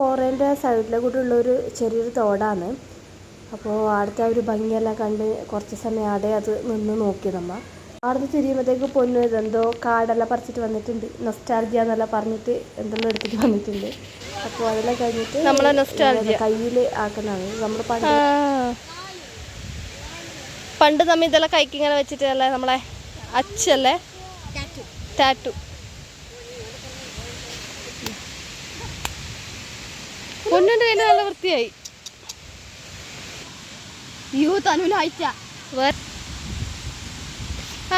കോറേന്റെ സൈഡിലെ കൂടെ ഉള്ളൊരു ചെറിയൊരു തോടാണ്. അപ്പോൾ അവിടുത്തെ ആ ഒരു ഭംഗിയെല്ലാം കണ്ട് കുറച്ച് സമയം അവിടെ അത് നിന്ന് നോക്കി നമ്മൾ അവിടുന്ന് തിരിയുമ്പോഴത്തേക്ക് പൊന്നു ഇതെന്തോ കാടെല്ലാം പറിച്ചിട്ട് വന്നിട്ടുണ്ട്. നൊസ്റ്റാൾജിയ എന്നെല്ലാം പറഞ്ഞിട്ട് എന്തെല്ലാം എടുത്തിട്ട് വന്നിട്ടുണ്ട്. അപ്പോൾ അതെല്ലാം കഴിഞ്ഞിട്ട് നമ്മളെ. കയ്യിൽ ആക്കുന്നതാണ്. നമ്മൾ പണ്ട് പണ്ട് നമ്മൾ ഇതെല്ലാം കൈക്കിങ്ങനെ വെച്ചിട്ടല്ലേ നമ്മളെ അച്ഛല്ലേ? ടാറ്റു പൊന്നിന്റെ കയ്യിൽ നല്ല വൃത്തിയായി. യു തനുലായിച്ച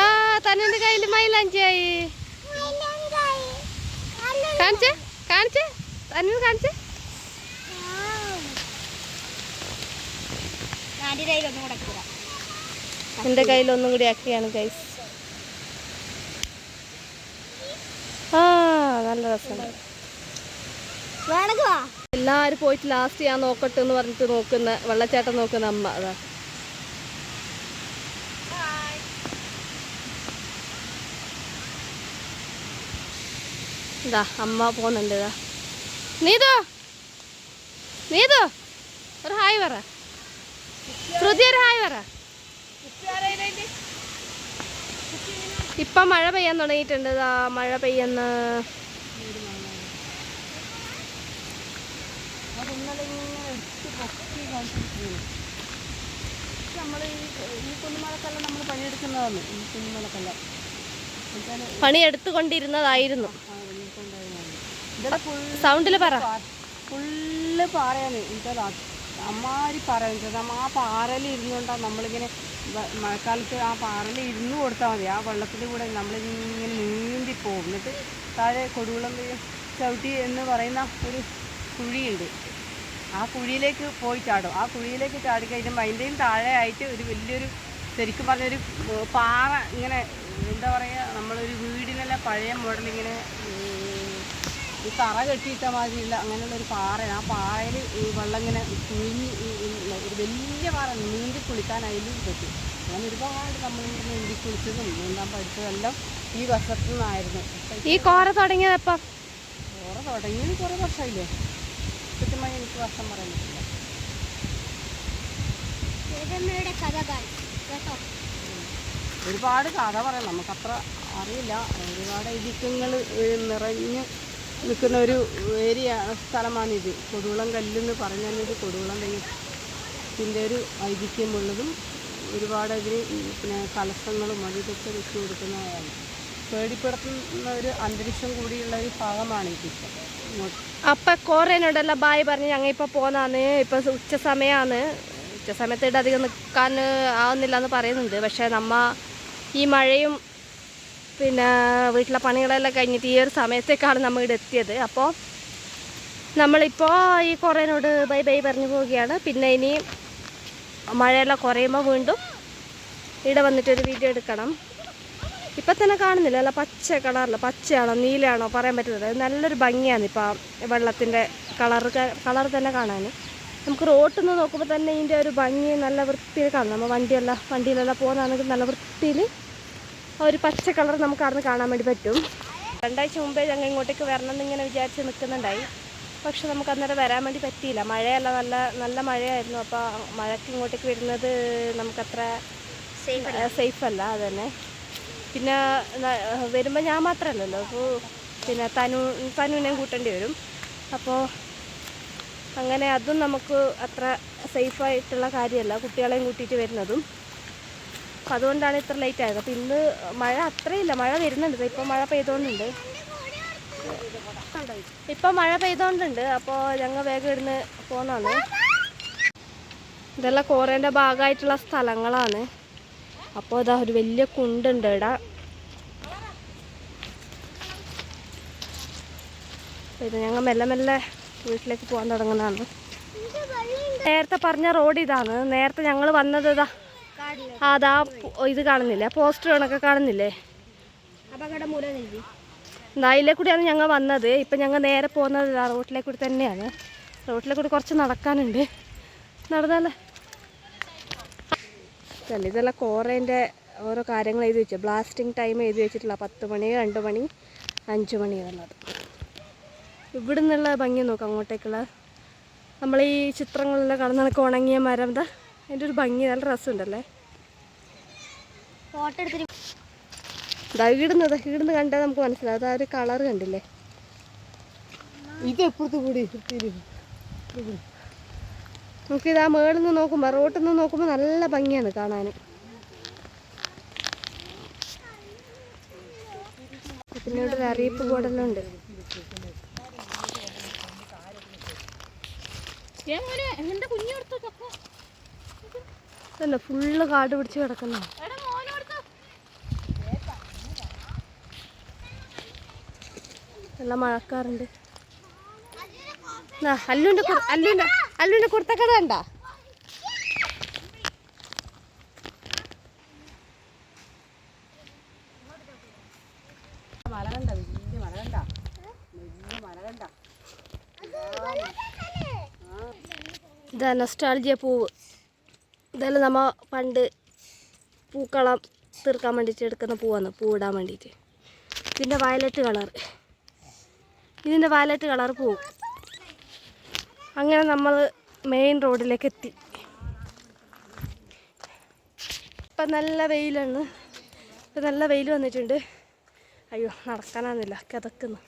ആ തന്നിന്റെ കയ്യിൽ മൈലാഞ്ചിയായി. കാണിച്ചേ കാണിച്ചേ. തന്നു കാണിച്ചേ. എന്റെ കയ്യിൽ ഒന്നും കൂടി ആക്കിയാണ് ഗൈസ് ആ നല്ല രസമുണ്ട്. വേണമെങ്കിൽ എല്ലാവരും പോയിട്ട് ലാസ്റ്റ് ഞാൻ നോക്കട്ടെ എന്ന് പറഞ്ഞിട്ട് നോക്കുന്ന വെള്ളച്ചാട്ടം നോക്കുന്ന അമ്മ അതാ. ഇതാ അമ്മ പോകുന്നുണ്ട് ഇതാ. നീതോ! നീതോ! ഒരു ഹായ് പറ. ശ്രുതി ഒരു ഹായ് പറ. ഇപ്പം മഴ പെയ്യാൻ തുടങ്ങിയിട്ടുണ്ട് ഇതാ മഴ പെയ്യുന്ന. നമ്മൾ ഈ ഈ കുന്നുമലക്കെല്ലാം നമ്മൾ പണിയെടുക്കുന്നതാണ് ഈ കുന്നുമലക്കല്ല പണിയെടുത്തുകൊണ്ടിരുന്നതായിരുന്നു സൗണ്ടിൽ സൗണ്ടിൽ പറ ഫുള്ള് പാറയാണ് എനിക്കത് അമ്മാരി പാറ. നമ്മ ആ പാറയിൽ ഇരുന്നുകൊണ്ടാണ് നമ്മളിങ്ങനെ മഴക്കാലത്ത് ആ പാറയിൽ ഇരുന്ന് കൊടുത്താൽ മതി. ആ വെള്ളത്തിൽ കൂടെ നമ്മളിങ്ങനെ നീന്തി പോകും എന്നിട്ട് താഴെ കൊടുവെള്ളം ചവിട്ടി എന്ന് പറയുന്ന ഒരു കുഴിയുണ്ട്. ആ കുഴിയിലേക്ക് പോയി ചാടും. ആ കുഴിയിലേക്ക് ചാടി കഴിയുമ്പോൾ അതിന്റെയും താഴെയായിട്ട് ഒരു വലിയൊരു ശരിക്കും പറഞ്ഞൊരു പാറ ഇങ്ങനെ എന്താ പറയുക നമ്മളൊരു വീടിനല്ല പഴയ മോഡൽ ഇങ്ങനെ ഈ തറ കെട്ടിയിട്ട മാതിരിയുള്ള അങ്ങനെയുള്ളൊരു പാറയാണ്. ആ പാറയിൽ ഈ വെള്ളം ഇങ്ങനെ കുഴിഞ്ഞ് ഒരു വലിയ പാറ നീന്തി കുളിക്കാൻ അതിലും പറ്റും. അങ്ങനെ ഒരുപാട് നമ്മൾ നീന്തി കുളിച്ചതും നീന്താൻ പഠിച്ചതെല്ലാം ഈ വർഷത്തു നിന്നായിരുന്നു ഈ കോര തുടങ്ങിയതപ്പം? കോറ തുടങ്ങിയത് കുറേ വർഷമായില്ലേ? കൃത്യമായി എനിക്ക് വർഷം പറയാൻ പറ്റില്ല. കേട്ടോ? ഒരുപാട് കഥ പറയാം. നമുക്കത്ര അറിയില്ല. ഒരുപാട് ഐതിഹ്യങ്ങൾ നിറഞ്ഞ് നിൽക്കുന്ന ഒരു ഏരിയ സ്ഥലമാണിത് കൊടുവളം കല്ലെന്ന് പറഞ്ഞാൽ ഇത് കൊടുവളം ദൈവത്തിന്റെ ഒരു ഐതിഹ്യമുള്ളതും ഒരുപാട് അതിന് പിന്നെ കലശങ്ങളും അത് ഇതൊക്കെ വെച്ച് കൊടുക്കുന്നതാണ്. പേടിപ്പെടുത്തുന്ന ഒരു അന്തരീക്ഷം കൂടിയുള്ള ഒരു ഭാഗമാണ് അപ്പൊ കോറേനോടെല്ലാം ബായ് പറഞ്ഞ് ഞങ്ങൾ ഇപ്പൊ പോന്നാന്ന് ഇപ്പൊ ഉച്ച സമയമാണ് ഉച്ച സമയത്ത് ഇവിടെ അധികം നിൽക്കാൻ ആവുന്നില്ല എന്ന് പറയുന്നുണ്ട്. പക്ഷെ നമ്മ ഈ മഴയും പിന്നെ വീട്ടിലെ പണികളെല്ലാം കഴിഞ്ഞിട്ട് ഈ ഒരു സമയത്തേക്കാണ് നമ്മൾ ഇവിടെ എത്തിയത്. അപ്പോൾ നമ്മളിപ്പോൾ ഈ കുറേനോട് ബൈ ബൈ പറഞ്ഞു പോവുകയാണ്. പിന്നെ ഇനി മഴയെല്ലാം കുറയുമ്പോൾ വീണ്ടും ഇവിടെ വന്നിട്ടൊരു വീഡിയോ എടുക്കണം. ഇപ്പം തന്നെ കാണുന്നില്ല. അല്ല പച്ച കളറില്ല പച്ചയാണോ നീലയാണോ പറയാൻ പറ്റുന്നില്ല നല്ലൊരു ഭംഗിയാണ് ഇപ്പം വെള്ളത്തിന്റെ കളർ കളർ തന്നെ കാണാൻ. നമുക്ക് റോട്ടിൽ നിന്ന് നോക്കുമ്പോൾ തന്നെ ഇതിന്റെ ഒരു ഭംഗി നല്ല വൃത്തിയിൽ കാണും. നമ്മൾ വണ്ടിയെല്ലാം വണ്ടിയിലെല്ലാം പോകുന്നതാണെങ്കിൽ നല്ല വൃത്തിയിൽ ആ ഒരു പച്ച കളർ നമുക്ക് അവിടെ കാണാൻ വേണ്ടി പറ്റും. രണ്ടാഴ്ച മുമ്പേ ഞങ്ങൾ ഇങ്ങോട്ടേക്ക് വരണം എന്നിങ്ങനെ വിചാരിച്ച് നിൽക്കുന്നുണ്ടായി. പക്ഷെ നമുക്ക് അന്നേരം വരാൻ വേണ്ടി പറ്റിയില്ല. മഴയല്ല നല്ല നല്ല മഴയായിരുന്നു. അപ്പോൾ മഴയ്ക്ക് ഇങ്ങോട്ടേക്ക് വരുന്നത് നമുക്കത്ര സേഫ് അല്ല. അത് തന്നെ പിന്നെ വരുമ്പോൾ ഞാൻ മാത്രമല്ലല്ലോ. അപ്പോൾ പിന്നെ തനു തനുവിനെയും കൂട്ടേണ്ടി വരും. അപ്പോൾ അങ്ങനെ അതും നമുക്ക് അത്ര സേഫായിട്ടുള്ള കാര്യമല്ല. കുട്ടികളെയും കൂട്ടിയിട്ട് വരുന്നതും. അപ്പം അതുകൊണ്ടാണ് ഇത്ര ലേറ്റ് ആയത്. അപ്പോൾ ഇന്ന് മഴ അത്രയില്ല. മഴ വരുന്നുണ്ട്. ഇപ്പം മഴ പെയ്തുകൊണ്ടുണ്ട് ഇപ്പം മഴ പെയ്തുകൊണ്ടുണ്ട് അപ്പോൾ ഞങ്ങൾ വേഗം ഇടുന്ന് പോകുന്നതാണ് ഇതെല്ലാം കോറേന്റെ ഭാഗമായിട്ടുള്ള സ്ഥലങ്ങളാണ്. അപ്പോൾ ഇതാ ഒരു വലിയ കുണ്ടുണ്ട് ഇവിടെ അപ്പോൾ ഇത് ഞങ്ങൾ മെല്ലെ മെല്ലെ വീട്ടിലേക്ക് പോകാൻ തുടങ്ങുന്നതാണ്. നേരത്തെ പറഞ്ഞ റോഡ് ഇതാണ്. നേരത്തെ ഞങ്ങൾ വന്നത് ഇതാ അതാ ഇത് കാണുന്നില്ലേ? പോസ്റ്റർ കണക്കെ കാണുന്നില്ലേ? നായിലെ അതിലെ കൂടിയാണ് ഞങ്ങൾ വന്നത്. ഇപ്പം ഞങ്ങൾ നേരെ പോകുന്നത് ഇതാ റോട്ടിലെ കൂടി തന്നെയാണ്. റോട്ടിലെ കൂടി കുറച്ച് നടക്കാനുണ്ട്. നടന്നല്ലേ ഇതല്ല? ഇതെല്ലാം കോറേന്റെ ഓരോ കാര്യങ്ങൾ എഴുതി വെച്ചു ബ്ലാസ്റ്റിംഗ് ടൈം എഴുതി വെച്ചിട്ടില്ല പത്ത് മണി രണ്ട് മണി അഞ്ച് മണി എന്നുള്ളത്. ഇവിടെ നിന്നുള്ള ഭംഗി നോക്കാം അങ്ങോട്ടേക്കുള്ള. നമ്മൾ ഈ ചിത്രങ്ങളിലെ കടന്നു നടക്കുക ഉണങ്ങിയ മരം എന്താ അതിന്റെ ഒരു ഭംഗി നല്ല രസമുണ്ടല്ലേ? ഫോട്ടോ എടുത്തിട്ട് ഇതാ ഇടുന്നത് ഇടുന്ന് കണ്ടാൽ നമുക്ക് മനസ്സിലാവും. അതാ ഒരു കളർ കണ്ടില്ലേ? ഇത് എപ്പോഴത്തെ കൂടി തിരി നമുക്കിത് ആ മേളിൽ നിന്ന് നോക്കുമ്പോൾ റോട്ടിൽ നിന്ന് നോക്കുമ്പോൾ നല്ല ഭംഗിയാണ് കാണാൻ ഒരു അറിയിപ്പ് ബോർഡെല്ലാം ഉണ്ട് അല്ല ഫുള്ള് കാട് പിടിച്ച് കിടക്കുന്ന. നല്ല മഴക്കാറുണ്ട്. അല്ലുണ്ട് അല്ലുവിന്റെ അല്ലുവിന്റെ കുർത്തക്കട കണ്ടാ? മല കണ്ട വലിയ മല കണ്ട. വലിയ മല കണ്ട. ഇതാ നൊസ്റ്റാൾജിയ പൂവ്. ഇതെല്ലാം നമ്മ പണ്ട് പൂക്കളം തീർക്കാൻ വേണ്ടിയിട്ട് എടുക്കുന്ന പൂവാണ്. പൂവിടാൻ വേണ്ടിയിട്ട്. ഇതിന്റെ വയലറ്റ് കളർ ഇതിന്റെ വയലറ്റ് കളർ പൂവ്. അങ്ങനെ നമ്മൾ മെയിൻ റോഡിലേക്ക് എത്തി. ഇപ്പം നല്ല വെയിലാണ്. ഇപ്പം നല്ല വെയിൽ വന്നിട്ടുണ്ട്. അയ്യോ നടക്കാനാന്നില്ല കിതക്കുന്നു.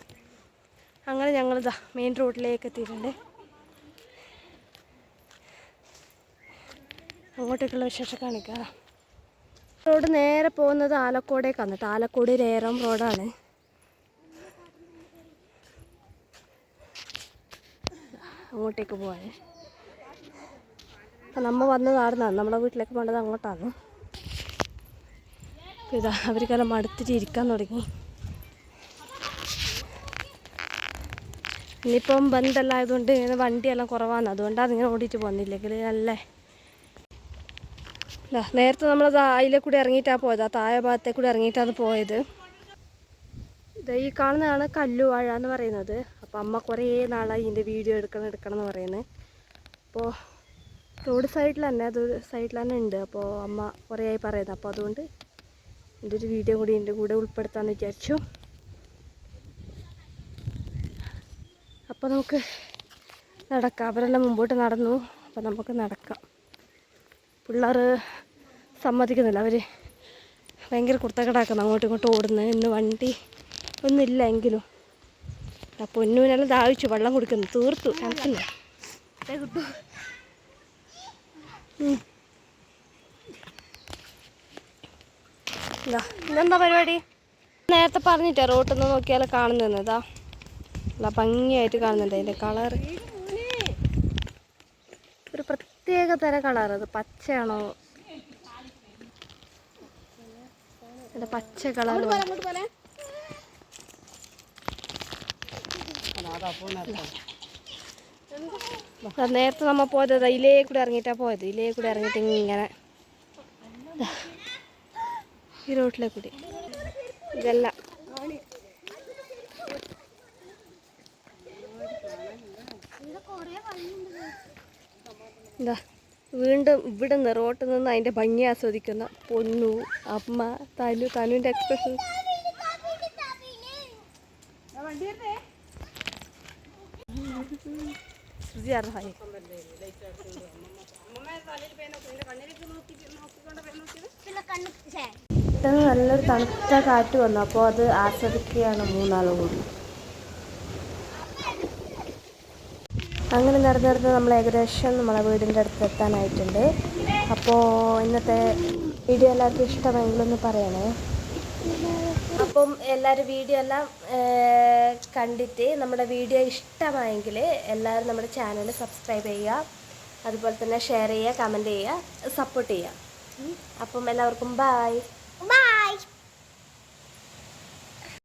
അങ്ങനെ ഞങ്ങളിതാ മെയിൻ റോഡിലേക്ക് എത്തിയിട്ടുണ്ട്. അങ്ങോട്ടേക്കുള്ള വിശേഷം കാണിക്കാം റോഡ് നേരെ പോകുന്നത് ആലക്കോടേക്കാണ് കേട്ടോ. ആലക്കോട് ഏറം റോഡാണ്. അങ്ങോട്ടേക്ക് പോവാൻ അപ്പം നമ്മൾ വന്നത് ആടുന്നാണ് നമ്മളെ വീട്ടിലേക്ക് പോകേണ്ടത് അങ്ങോട്ടാണ് ഇതാ അവർക്കെല്ലാം മടുത്തിട്ട് ഇരിക്കാൻ തുടങ്ങി. ഇനിയിപ്പം ബന്ധെല്ലാം ആയതുകൊണ്ട് ഇങ്ങനെ വണ്ടിയെല്ലാം കുറവാണ് അതുകൊണ്ടാണ് ഇങ്ങനെ ഓടിയിട്ട് പോകുന്നില്ലെങ്കിൽ അല്ലേ? നേരത്തെ നമ്മൾ അതിലെ കൂടി ഇറങ്ങിയിട്ടാണ് പോയത് ആ താഴെ ഭാഗത്തെ കൂടി ഇറങ്ങിയിട്ടാണ് പോയത്. ഇത് ഈ കാണുന്നതാണ് കല്ലുവാഴ എന്ന് പറയുന്നത്. അപ്പോൾ അമ്മ കുറേ നാളായി ഇതിന്റെ വീഡിയോ എടുക്കണം എടുക്കണം എന്ന് പറയുന്നത് അപ്പോൾ റോഡ് സൈഡിൽ തന്നെ അത് സൈഡിൽ തന്നെ ഉണ്ട്. അപ്പോൾ അമ്മ കുറേ ആയി പറയുന്നത് അപ്പോൾ അതുകൊണ്ട് എന്റെ ഒരു വീഡിയോ കൂടി എന്റെ കൂടെ ഉൾപ്പെടുത്താമെന്ന് വിചാരിച്ചു. അപ്പോൾ നമുക്ക് നടക്കാം. അവരെല്ലാം മുമ്പോട്ട് നടന്നു. അപ്പോൾ നമുക്ക് നടക്കാം. പിള്ളേർ സമ്മതിക്കുന്നില്ല. അവർ ഭയങ്കര കുർത്തക്കടാക്കുന്നു അങ്ങോട്ടും ഇങ്ങോട്ടും ഓടുന്നത്. ഇന്ന് വണ്ടി ഒന്നുമില്ല എങ്കിലും. പൊന്നൂനെല്ലാം ദാഹിച്ചു വെള്ളം കുടിക്കുന്നു തീർത്തു കിണക്കുന്നു കിട്ടു. ഇതാ ഇതെന്താ പരിപാടി? നേരത്തെ പറഞ്ഞിട്ടേ റോട്ടിൽ നിന്ന് നോക്കിയാൽ കാണുന്നത് ഇതാ നല്ല ഭംഗിയായിട്ട് കാണുന്നുണ്ട് അതിന്റെ കളർ ഒരു പ്രത്യേക തര കളർ അത് പച്ചയാണോ? അതിന്റെ പച്ച കളർ അങ്ങോട്ട് പോലെ നേരത്തെ നമ്മ പോയത് ഇലേ കൂടെ ഇറങ്ങിട്ടാ പോയത്. ഇലേ കൂടെ ഇറങ്ങിയിട്ട് ഇങ്ങനെ ഈ റോട്ടിലെ കൂടി. ഇതെല്ലാം. എന്താ വീണ്ടും ഇവിടെ നിന്ന് റോട്ടിൽ നിന്ന് അതിന്റെ ഭംഗി ആസ്വദിക്കുന്ന പൊന്നു അമ്മ തനു തനുവിന്റെ എക്സ്പ്രഷൻ ഛേ, പെട്ടെന്ന് നല്ലൊരു തണുത്ത കാറ്റ് വന്നു. അപ്പോൾ അത് ആസ്വദിക്കുകയാണ് മൂന്നാളും കൂടി. അങ്ങനെ നടന്ന് നടന്ന് നമ്മൾ ഏകദേശം നമ്മളെ വീടിന്റെ അടുത്ത് എത്താനായിട്ടുണ്ട്. അപ്പോൾ ഇന്നത്തെ വീഡിയോ എല്ലാവർക്കും ഇഷ്ടമെങ്കിലൊന്ന് പറയണേ. അപ്പം എല്ലാവരും വീഡിയോ എല്ലാം കണ്ടിട്ട് നമ്മുടെ വീഡിയോ ഇഷ്ടമായെങ്കിൽ എല്ലാവരും നമ്മുടെ ചാനൽ സബ്സ്ക്രൈബ് ചെയ്യുക. അതുപോലെ തന്നെ ഷെയർ ചെയ്യുക കമന്റ് ചെയ്യുക സപ്പോർട്ട് ചെയ്യുക. അപ്പം എല്ലാവർക്കും ബായ് ബൈ